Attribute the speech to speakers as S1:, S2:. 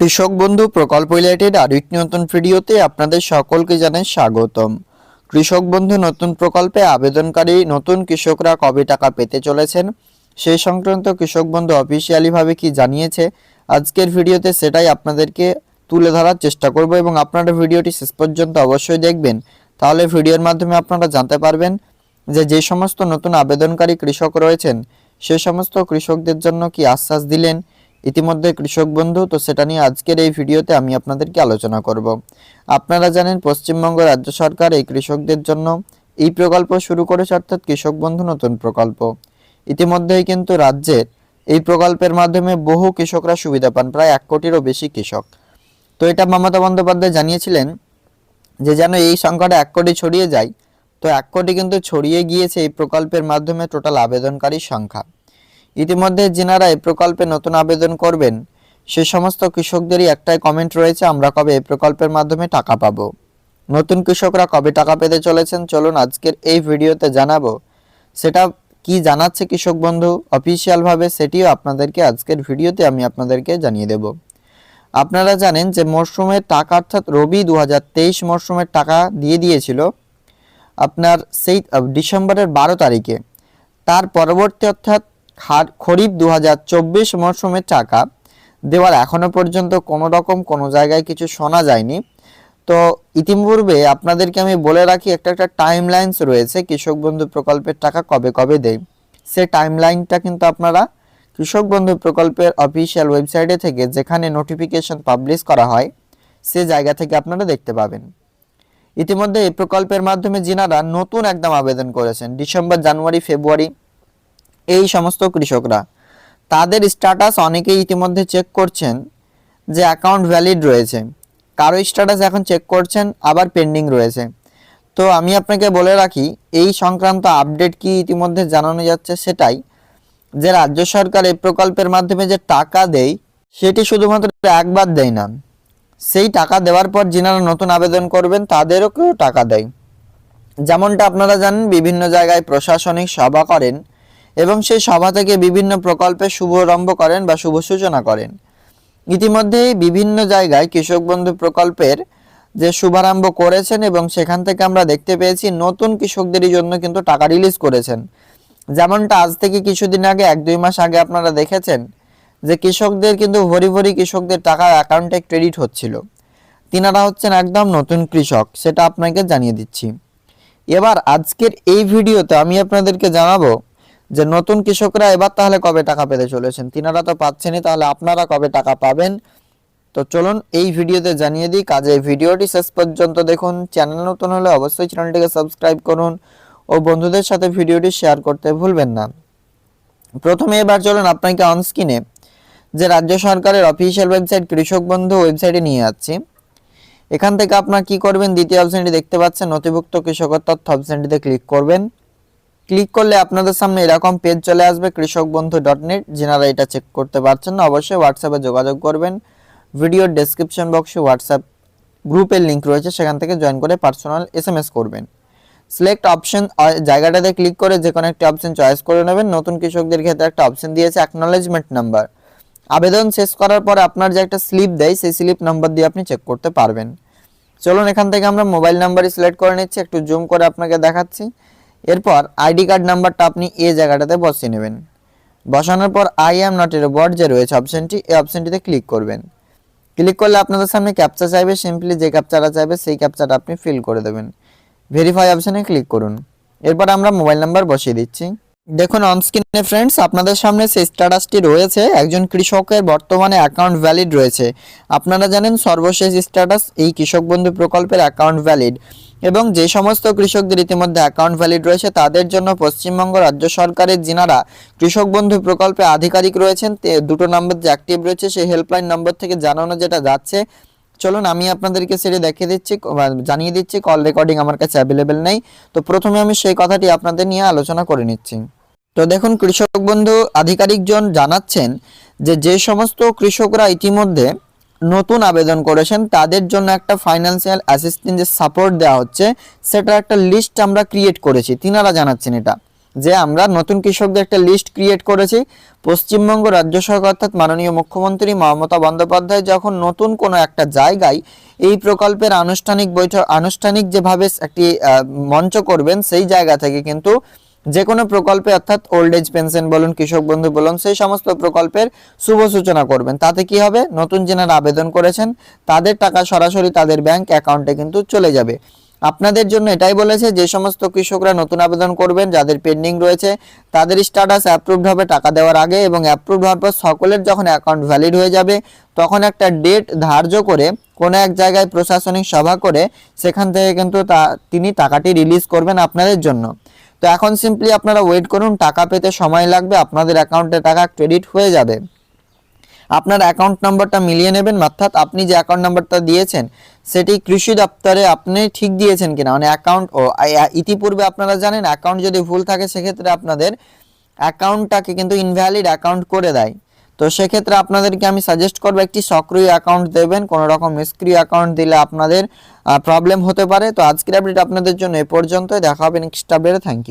S1: কৃষক বন্ধু প্রকল্প রিলেটেড আরেকটি নতুন ভিডিওতে আপনাদের সকলকে জানাই স্বাগতম। কৃষক বন্ধু নতুন প্রকল্পে আবেদনকারী নতুন কৃষকরা কবে টাকা পেতে চলেছেন সেই সংক্রান্ত কৃষক বন্ধু অফিসিয়ালিভাবে কি জানিয়েছে, আজকের ভিডিওতে সেটাই আপনাদেরকে তুলে ধরার চেষ্টা করব এবং আপনারা ভিডিওটি শেষ পর্যন্ত অবশ্যই দেখবেন। তাহলে ভিডিওর মাধ্যমে আপনারা জানতে পারবেন যে যে সমস্ত নতুন আবেদনকারী কৃষক রয়েছেন, সে সমস্ত কৃষকদের জন্য কি আশ্বাস দিলেন ইতিমধ্যে কৃষক বন্ধু, তো সেটা নিয়ে আজকের এই ভিডিওতে আমি আপনাদেরকে আলোচনা করব। আপনারা জানেন, পশ্চিমবঙ্গ রাজ্য সরকার এই কৃষকদের জন্য এই প্রকল্প শুরু করেছে, অর্থাৎ কৃষক বন্ধু নতুন প্রকল্প। ইতিমধ্যেই কিন্তু রাজ্যের এই প্রকল্পের মাধ্যমে বহু কৃষকরা সুবিধা পান, প্রায় এক কোটিরও বেশি কৃষক। তো এটা মমতা বন্দ্যোপাধ্যায় জানিয়েছিলেন যে যেন এই সংখ্যাটা এক কোটি ছড়িয়ে যায়, তো এক কোটি কিন্তু ছড়িয়ে গিয়েছে এই প্রকল্পের মাধ্যমে টোটাল আবেদনকারীর সংখ্যা। ইতিমধ্যে যিনারা এই প্রকল্পে নতুন আবেদন করবেন। সে সমস্ত কৃষকদেরই একটাই কমেন্ট রয়েছে, আমরা কবে এই প্রকল্পের মাধ্যমে টাকা পাবো? নতুন কৃষকরা কবে টাকা পেতে চলেছেন? চলুন আজকের এই ভিডিওতে জানাব। সেটা কি জানাচ্ছে কৃষক বন্ধু? অফিসিয়ালভাবে সেটিও আপনাদেরকে আজকের ভিডিওতে আমি আপনাদেরকে জানিয়ে দেব। আপনারা জানেন যে মরশুমের টাকা অর্থাৎ রবি দু মরশুমের টাকা দিয়ে দিয়েছিল আপনার সেই ডিসেম্বরের বারো তারিখে। তার পরবর্তী অর্থাৎ খরিফ দু মরশুমের টাকা দেওয়ার এখনও পর্যন্ত কোনো রকম কোনো জায়গায় কিছু শোনা যায়নি। তো ইতিপূর্বে আপনাদেরকে আমি বলে রাখি, একটা একটা টাইম লাইন্স রয়েছে কৃষক বন্ধু প্রকল্পের টাকা কবে কবে দেয়। সে টাইম লাইনটা কিন্তু আপনারা কৃষক বন্ধু প্রকল্পের অফিসিয়াল ওয়েবসাইটে থেকে যেখানে নোটিফিকেশন পাবলিশ করা হয়, সে জায়গা থেকে আপনারা দেখতে পাবেন। ইতিমধ্যে এই প্রকল্পের মাধ্যমে যিনারা নতুন একদম আবেদন করেছেন, ডিসেম্বর, জানুয়ারি, ফেব্রুয়ারি এই সমস্ত কৃষকরা। তাদের স্ট্যাটাস অনেকেই ইতিমধ্যে চেক করছেন যে অ্যাকাউন্ট ভ্যালিড রয়েছে। কারও স্ট্যাটাস এখন চেক করছেন, আবার পেন্ডিং রয়েছে। তো আমি আপনাকে বলে রাখি, এই সংক্রান্ত আপডেট কি ইতিমধ্যে জানানো যাচ্ছে সেটাই, যে রাজ্য সরকার এই প্রকল্পের মাধ্যমে যে টাকা দেয়, সেটি শুধুমাত্র একবার দেয় না। সেই টাকা দেওয়ার পর যিনারা নতুন আবেদন করবেন তাদেরও কেউ টাকা দেয়। যেমনটা আপনারা জানেন, বিভিন্ন জায়গায় প্রশাসনিক সভা করেন এবং সেই সভা থেকে বিভিন্ন প্রকল্পের শুভারম্ভ করেন বা শুভ সূচনা করেন। ইতিমধ্যেই বিভিন্ন জায়গায় কৃষক বন্ধু প্রকল্পের যে শুভারম্ভ করেছেন এবং সেখান থেকে আমরা দেখতে পেয়েছি নতুন কৃষকদেরই জন্য কিন্তু টাকা রিলিজ করেছেন। যেমনটা আজ থেকে কিছুদিন আগে, এক দুই মাস আগে আপনারা দেখেছেন যে কৃষকদের কিন্তু ভরি ভরি কৃষকদের টাকা অ্যাকাউন্টে ক্রেডিট হচ্ছিল। তিনারা হচ্ছেন একদম নতুন কৃষক, সেটা আপনাকে জানিয়ে দিচ্ছি। এবার আজকের এই ভিডিওতে আমি আপনাদেরকে জানাব যে নতুন কৃষকরা এবার তাহলে কবে টাকা পেতে চলেছেন? তিনারা তো পাচ্ছেনই, তাহলে আপনারা কবে টাকা পাবেন? তো চলুন এই ভিডিওতে জানিয়ে দিই কাজে ভিডিওটি শেষ পর্যন্ত দেখুন। চ্যানেল নতুন হলে অবশ্যই চ্যানেলটিকে সাবস্ক্রাইব করুন ও বন্ধুদের সাথে ভিডিওটি শেয়ার করতে ভুলবেন না। প্রথমে এবার চলুন আপনাকে অনস্ক্রিনে যে রাজ্য সরকারের অফিসিয়াল ওয়েবসাইট কৃষক বন্ধু ওয়েবসাইটে নিয়ে যাচ্ছি। এখান থেকে আপনার কি করবেন? দ্বিতীয় অপশনটি দেখতে পাচ্ছেন, নথিভুক্ত কৃষকের তথ্য অপশনটিতে ক্লিক করবেন। ক্লিক করলে আপনাদের সামনে এরকম পেজ চলে আসবে কৃষক বন্ধু ডট নেট যেনারা এটা চেক করতে পারছেন না, অবশ্যই হোয়াটসঅ্যাপে যোগাযোগ করবেন। ভিডিওর ডেসক্রিপশন বক্সে হোয়াটসঅ্যাপ গ্রুপের লিঙ্ক রয়েছে, সেখান থেকে জয়েন করে পার্সোনাল এসএমএস করবেন। সিলেক্ট অপশন জায়গাটাতে ক্লিক করে যে কোনো একটি অপশন চয়েস করে নেবেন। নতুন কৃষকদের ক্ষেত্রে একটা অপশন দিয়েছে অ্যাকনোলেজমেন্ট নাম্বার আবেদন শেষ করার পরে আপনার যে একটা স্লিপ দেয়, সেই স্লিপ নাম্বার দিয়ে আপনি চেক করতে পারবেন। চলুন এখান থেকে আমরা মোবাইল নাম্বারই সিলেক্ট করে নিচ্ছি, একটু জুম করে আপনাকে দেখাচ্ছি। এরপর আইডি কার্ড নাম্বারটা আপনি এ জায়গাটাতে বসিয়ে নেবেন। বসানোর পর আই অ্যাম নট এর যে রয়েছে অপশনটি এই অপশনটিতে ক্লিক করবেন। ক্লিক করলে আপনাদের সামনে ক্যাপচা চাইবে সিম্পলি যে ক্যাপচাটা চাইবে, সেই ক্যাপচাটা আপনি ফিল করে দেবেন। ভেরিফাই অপশানে ক্লিক করুন। এরপর আমরা মোবাইল নাম্বার বসিয়ে দিচ্ছি। দেখুন অনস্ক্রিনে ফ্রেন্ডস আপনাদের সামনে সেই স্ট্যাটাসটি রয়েছে। একজন কৃষকের বর্তমানে অ্যাকাউন্ট ভ্যালিড রয়েছে। আপনারা জানেন, সর্বশেষ স্ট্যাটাস এই কৃষক বন্ধু প্রকল্পের অ্যাকাউন্ট ভ্যালিড এবং যে সমস্ত কৃষকদের ইতিমধ্যে অ্যাকাউন্ট ভ্যালিড রয়েছে, তাদের জন্য পশ্চিমবঙ্গ রাজ্য সরকারের যিনারা কৃষক বন্ধু প্রকল্পে আধিকারিক রয়েছেন দুটো নাম্বার যে অ্যাক্টিভ রয়েছে, সেই হেল্পলাইন নম্বর থেকে জানানো যেটা যাচ্ছে। চলুন, আমি আপনাদেরকে সেটা দেখিয়ে দিচ্ছি জানিয়ে দিচ্ছি কল রেকর্ডিং আমার কাছে অ্যাভেলেবেল নেই। তো প্রথমে আমি সেই কথাটি আপনাদের নিয়ে আলোচনা করে নিচ্ছি। তো দেখুন, কৃষক বন্ধু, আধিকারিকজন জানাচ্ছেন যে যে সমস্ত কৃষকরা ইতিমধ্যে নতুন আবেদন করেছেন, তাদের জন্য একটা ফাইন্যান্সিয়াল অ্যাসিস্ট্যান্ট যে সাপোর্ট দেওয়া হচ্ছে, সেটার একটা লিস্ট আমরা ক্রিয়েট করেছি। তিনারা জানাচ্ছেন এটা, যে আমরা নতুন কৃষকদের একটা লিস্ট ক্রিয়েট করেছি। পশ্চিমবঙ্গ রাজ্য সরকার অর্থাৎ মাননীয় মুখ্যমন্ত্রী মমতা বন্দ্যোপাধ্যায় যখন নতুন কোনো একটা জায়গায় এই প্রকল্পের আনুষ্ঠানিক বৈঠক, আনুষ্ঠানিক যেভাবে একটি মঞ্চ করবেন, সেই জায়গা থেকে কিন্তু যে কোনো প্রকল্পে, অর্থাৎ ওল্ড এজ পেনশন বলুন, কৃষক বন্ধু বলুন, সেই সমস্ত প্রকল্পের শুভ সূচনা করবেন। তাতে কি হবে? নতুন যেনারা আবেদন করেছেন, তাদের টাকা সরাসরি তাদের ব্যাংক অ্যাকাউন্টে কিন্তু চলে যাবে। আপনাদের জন্য এটাই বলেছে, যে সমস্ত কৃষকরা নতুন আবেদন করবেন, যাদের পেন্ডিং রয়েছে, তাদের স্ট্যাটাস অ্যাপ্রুভড হবে টাকা দেওয়ার আগে এবং অ্যাপ্রুভড হওয়ার পর সকলের যখন অ্যাকাউন্ট ভ্যালিড হয়ে যাবে, তখন একটা ডেট ধার্য করে কোনো এক জায়গায় প্রশাসনিক সভা করে, সেখান থেকে কিন্তু তা তিনি টাকাটি রিলিজ করবেন আপনাদের জন্য। তো এখন সিম্পলি আপনারা ওয়েট করুন, টাকা পেতে সময় লাগবে, আপনাদের অ্যাকাউন্টে টাকা ক্রেডিট হয়ে যাবে। আপনার অ্যাকাউন্ট নাম্বারটা মিলিয়ে নেবেন, অর্থাৎ আপনি যে অ্যাকাউন্ট নাম্বারটা দিয়েছেন, সেটি কৃষি দপ্তরে আপনি ঠিক দিয়েছেন কিনা? মানে অ্যাকাউন্ট ও ইতিপূর্বে আপনারা জানেন অ্যাকাউন্ট যদি ভুল থাকে, সেক্ষেত্রে আপনাদের অ্যাকাউন্টটাকে কিন্তু ইনভ্যালিড অ্যাকাউন্ট করে দেয়। তো সেক্ষেত্রে আপনাদেরকে আমি সাজেস্ট করব, একটি সক্রিয় অ্যাকাউন্ট দেবেন, কোনো রকম নিষ্ক্রিয় অ্যাকাউন্ট দিলে আপনাদের প্রবলেম হতে পারে। তো আজকের আপডেট আপনাদের জন্য এ পর্যন্তই। দেখা হবে নেক্সট আপডেটে থ্যাংক ইউ